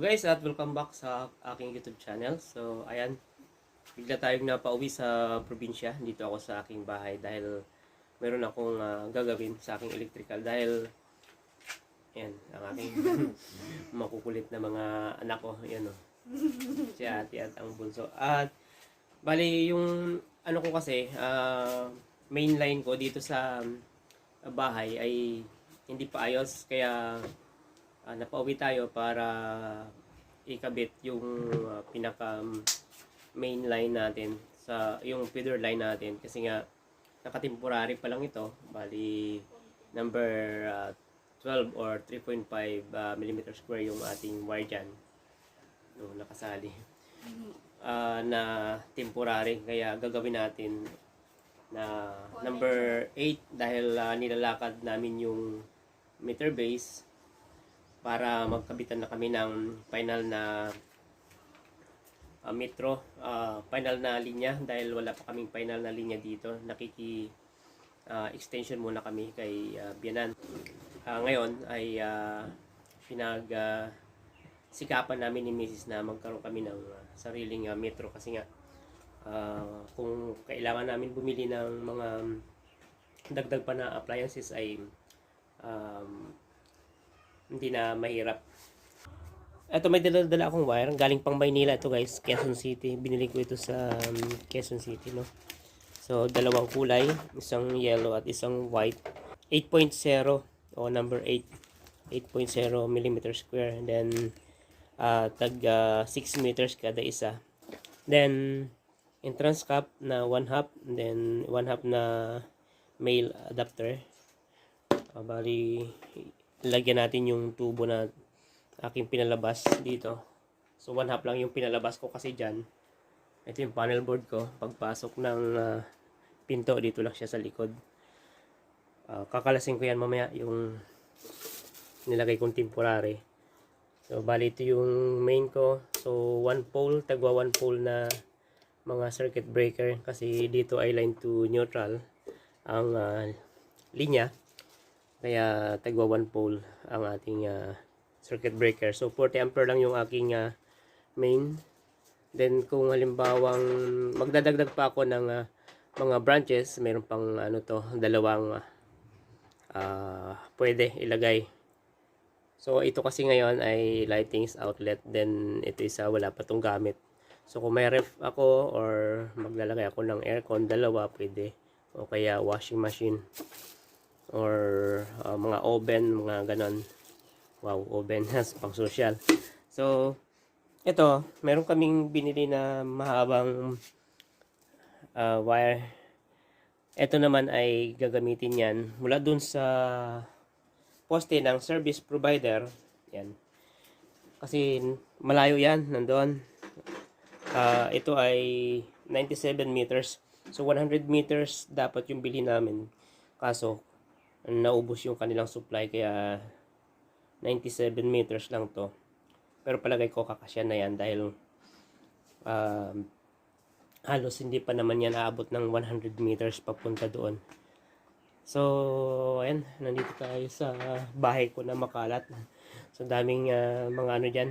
guys, at welcome back sa aking YouTube channel. So, ayan, bigla tayong napauwi sa probinsya. Dito ako sa aking bahay dahil meron akong ah, gagawin sa aking electrical dahil ayan, ang aking makukulit na mga anak ko, yan o. Si ate at ang bunso. At, bali, yung ano ko kasi, ah, main line ko dito sa ah, bahay ay hindi pa ayos, kaya ah, napauwi tayo para ikabit yung ah, pinaka main line natin sa yung feeder line natin. Kasi nga naka-temporary pa lang ito. Bali number ah, 12 or 3.5 ah, millimeter square yung ating wire dyan. No, nakasali. Ah, na temporary. Kaya gagawin natin na number 8 dahil ah, nilalakad namin yung meter base para magkabitan na kami ng final na ah, metro, ah, final na linya dahil wala pa kaming final na linya dito. Nakiki ah, extension muna kami kay ah, Bianan. Ah, ngayon ay ah, pinag ah, sikapan namin ni Mrs. na magkaroon kami ng ah, sariling ah, metro kasi nga ah, kung kailangan namin bumili ng mga dagdag pa na appliances ay um, hindi na mahirap. Ito may dala-dala akong wire. Galing pang Maynila ito guys. Quezon City. Binili ko ito sa um, Quezon City. No? So, dalawang kulay. Isang yellow at isang white. 8.0 o number 8. 8.0 millimeter square. And then, uh, tag uh, 6 meters kada isa. Then, entrance cap na 1 half. Then, 1 half na male adapter. Uh, bali, lagyan natin yung tubo na aking pinalabas dito. So, one half lang yung pinalabas ko kasi dyan. Ito yung panel board ko. Pagpasok ng ah, pinto, dito lang siya sa likod. Ah, kakalasin ko yan mamaya yung nilagay kong temporary. So, bali ito yung main ko. So, one pole, tagwa one pole na mga circuit breaker kasi dito ay line to neutral ang ah, linya. Kaya tagwa 1 pole ang ating ah, circuit breaker. So 40 ampere lang yung aking ah, main. Then kung halimbawang magdadagdag pa ako ng ah, mga branches, meron pang ano to, dalawang ah, pwede ilagay. So ito kasi ngayon ay lightings outlet then ito isa wala pa tong gamit. So kung may ref ako or maglalagay ako ng aircon, dalawa pwede. O kaya washing machine or uh, mga oven, mga ganon. Wow, oven has pang social. So, ito, meron kaming binili na mahabang uh, wire. Ito naman ay gagamitin yan mula dun sa poste ng service provider. Yan. Kasi malayo yan, nandoon. Ah, ito ay 97 meters. So 100 meters dapat yung bili namin. Kaso naubos yung kanilang supply kaya 97 meters lang to. Pero palagay ko kakasya na yan dahil um, halos hindi pa naman yan aabot ng 100 meters papunta doon. So, ayan, nandito tayo sa bahay ko na makalat. So, daming ah, mga ano dyan,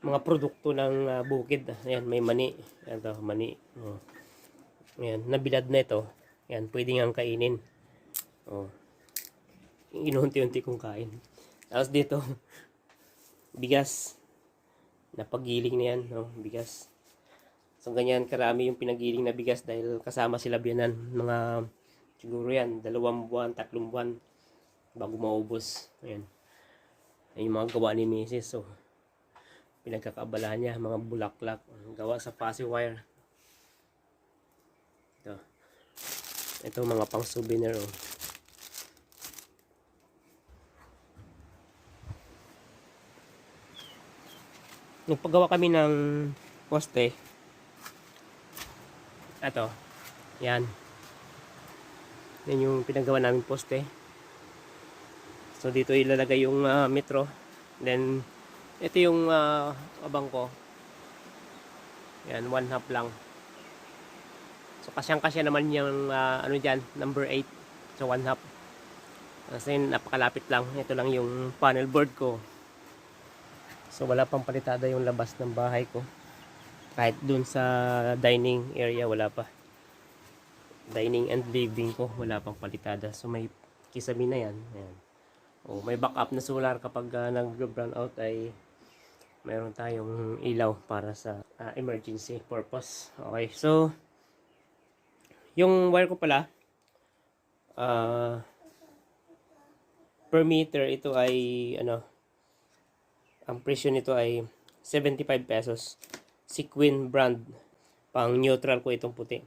mga produkto ng ah, bukid. Ayan, may mani. Ayan to, mani. Oh. Ayan, nabilad na ito. Ayan, pwede nga kainin. Oh. Inuunti-unti kong kain. Tapos dito, bigas. Napagiling na yan, no? bigas. So, ganyan karami yung pinagiling na bigas dahil kasama sila biyanan. Mga, siguro yan, dalawang buwan, tatlong buwan bago maubos. Ayan. Ayan yung mga gawa ni Mrs. So, pinagkakaabalahan niya, mga bulaklak. Gawa sa fuzzy wire. Ito. Ito mga pang souvenir. Oh. Nagpagawa kami ng poste. Ito. Yan. Yan yung pinagawa namin poste. So dito ilalagay yung ah, metro. Then ito yung ah, abang ko. Yan, one half lang. So kasyang kasya naman yung ah, ano dyan, number 8. So one half. Kasi napakalapit lang. Ito lang yung panel board ko. So wala pang palitada yung labas ng bahay ko. Kahit dun sa dining area wala pa. Dining and living ko wala pang palitada. So may kisabi na yan. Ayan. O may backup na solar kapag uh, nag-brown out ay mayroon tayong ilaw para sa ah, emergency purpose. Okay, so yung wire ko pala ah per meter ito ay ano ang presyo nito ay 75 pesos. Sequin brand pang neutral ko itong puti.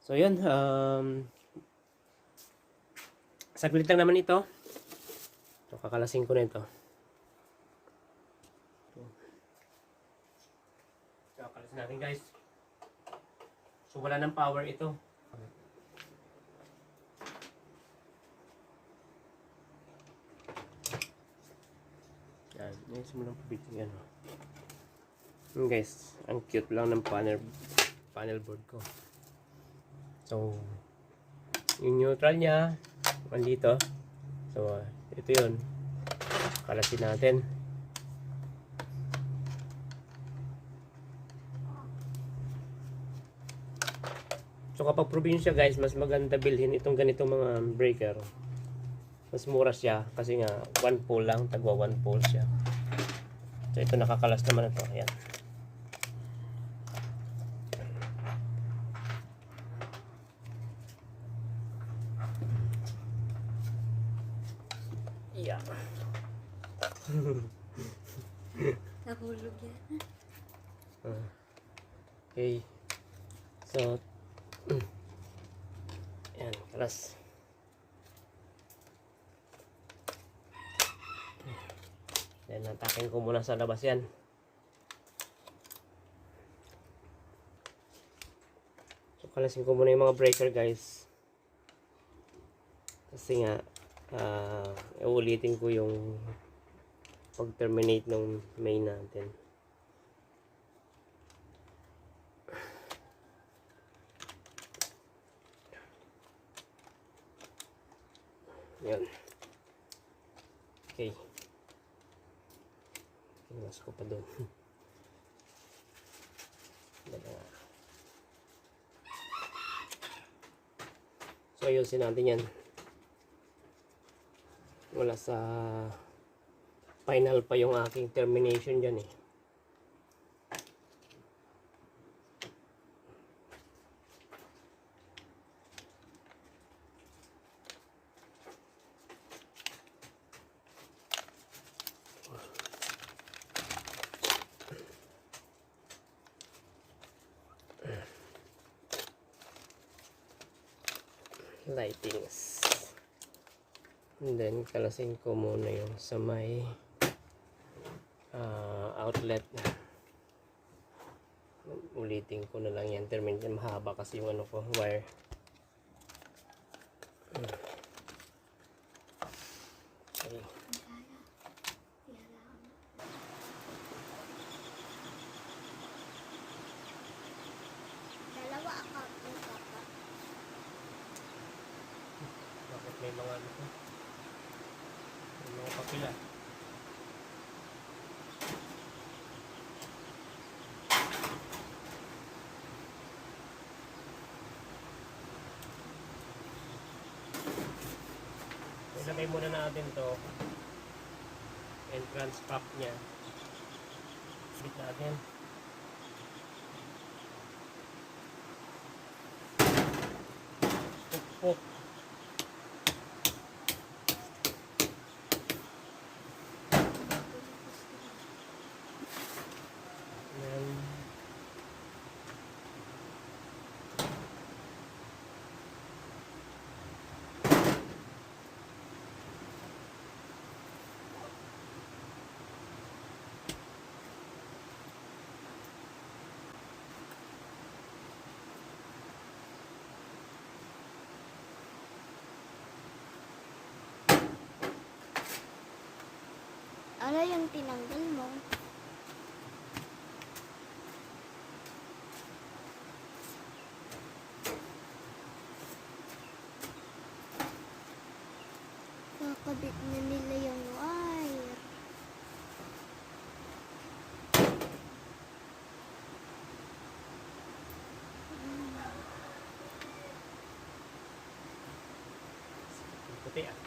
So yun um, saglit lang naman ito. So kakalasin ko na ito. Kakalasin natin guys. So wala ng power ito Yan, yan simulang pabitin yan. oh. Yun guys, ang cute lang ng panel panel board ko. So, yung neutral niya, andito. So, ito yun. Kalasin natin. So, kapag probinsya guys, mas maganda bilhin itong ganitong mga breaker mas mura siya kasi nga one pole lang tagwa one pole siya. So ito nakakalas naman ito ayan. Yeah. Nahulog yan. okay. So ayan kalas Then, natakin ko muna sa labas yan. So, kalasin ko muna yung mga breaker, guys. Kasi nga, ah, uulitin ko yung pag-terminate ng main natin. Yan. Okay. Iwas ko pa doon. Dalawa. So, ayusin natin yan. Wala sa final pa yung aking termination dyan eh. Lightings. And then, kalasin ko muna yung sa may ah, outlet. Ulitin ko na lang yan. Terminate mahaba kasi yung ano ko, wire. Okay. Dalawa account mo, Papa. Bakit may mga ano to? Papila. Ilagay muna natin to entrance cap niya. Bit natin. Pukpuk. Ano yung tinanggal mo? Kakabit na nila yung wire. Puti ah.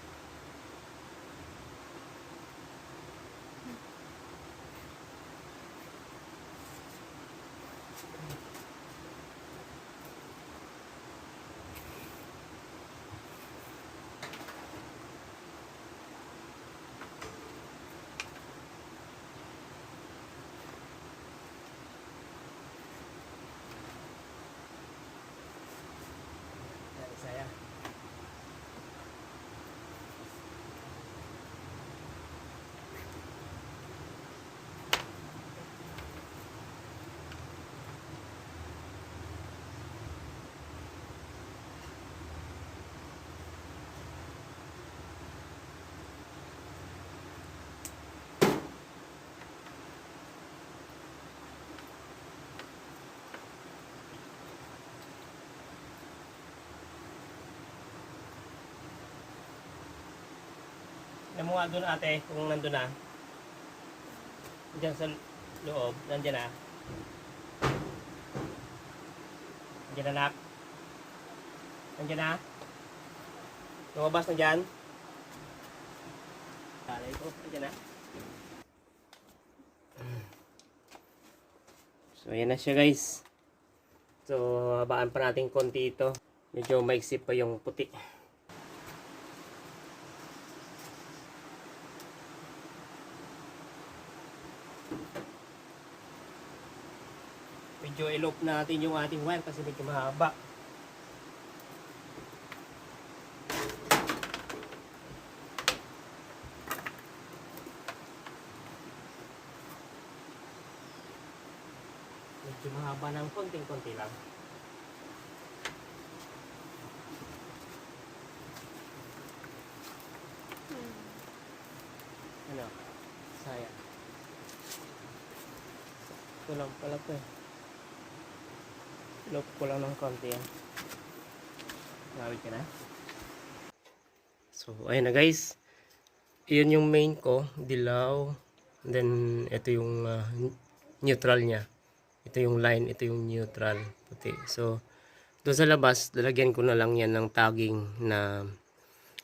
Tignan mo nga doon ate, kung nandun na. Diyan sa loob, nandiyan na. Nandiyan na nak. Nandiyan na. Lumabas na dyan. Kalay ko, nandiyan na. So, ayan na siya guys. So, habaan pa natin konti ito. Medyo maiksi pa yung puti. Elope natin yung ating wire kasi medyo mahaba. Medyo mahaba ng konting-konti lang. Ano? Sayang. Ito lang pala to eh. Loop ko lang ng konti yan. Gawin ka na. So, ayun na guys. Iyon yung main ko. Dilaw. Then, ito yung ah, neutral niya. Ito yung line. Ito yung neutral. Puti. So, doon sa labas, lalagyan ko na lang yan ng tagging na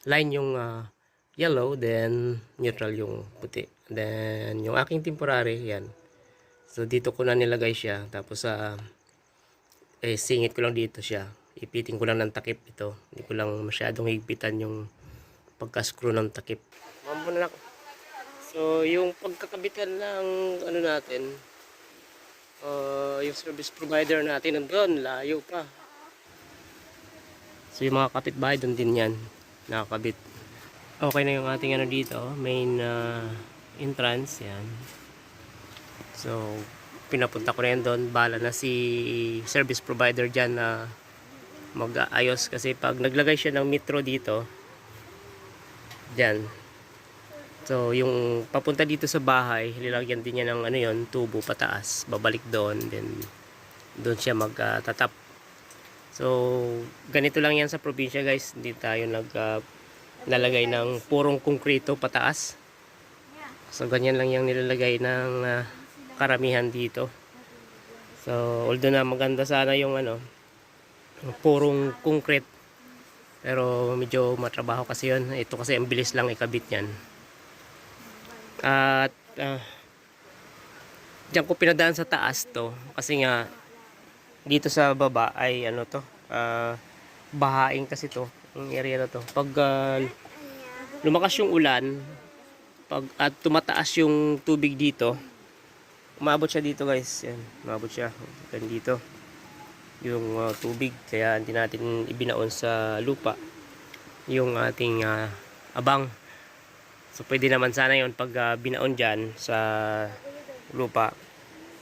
line yung ah, yellow. Then, neutral yung puti. Then, yung aking temporary, yan. So, dito ko na nilagay siya. Tapos, sa eh, singit ko lang dito siya. Ipiting ko lang ng takip ito. Hindi ko lang masyadong higpitan yung pagka-screw ng takip. So, yung pagkakabitan ng ano natin, uh, yung service provider natin nandun, layo pa. So, yung mga kapitbahay doon din yan, nakakabit. Okay na yung ating ano dito, main uh, entrance, yan. So, pinapunta ko na doon. Bala na si service provider dyan na mag-ayos. Kasi pag naglagay siya ng metro dito, dyan. So, yung papunta dito sa bahay, lilagyan din niya ng ano yon tubo pataas. Babalik doon. Then, doon siya magtatap. so, ganito lang yan sa probinsya guys. Hindi tayo nag ah, nalagay ng purong konkreto pataas. So, ganyan lang yung nilalagay ng ah, karamihan dito. So, although na maganda sana yung ano, purong concrete. Pero medyo matrabaho kasi yun. Ito kasi ang bilis lang ikabit yan. At, uh, diyan ko pinadaan sa taas to. Kasi nga, dito sa baba ay ano to, ah, bahaing kasi to. Ang area na to. Pag ah, lumakas yung ulan, pag at tumataas yung tubig dito, umabot siya dito guys. Yan umabot siya. Dito. Yung uh, tubig. Kaya hindi natin ibinaon sa lupa yung ating uh, abang. So pwede naman sana yon pag uh, binaon dyan sa lupa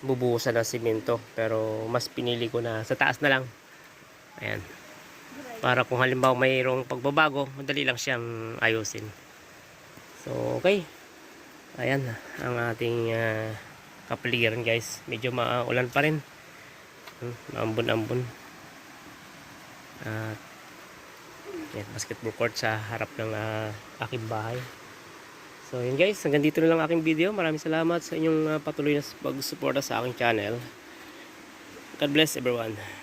bubuhusan ng simento. Pero mas pinili ko na sa taas na lang. Ayan. Para kung halimbawa mayroong pagbabago madali lang siyang ayusin. So okay. Ayan ang ating uh, kapaligiran guys. Medyo maulan pa rin. Hmm, maambon-ambon. At yan, basketball court sa harap ng ah, aking bahay. So yun guys. Hanggang dito na lang aking video. Maraming salamat sa inyong ah, patuloy na pag-suporta sa aking channel. God bless everyone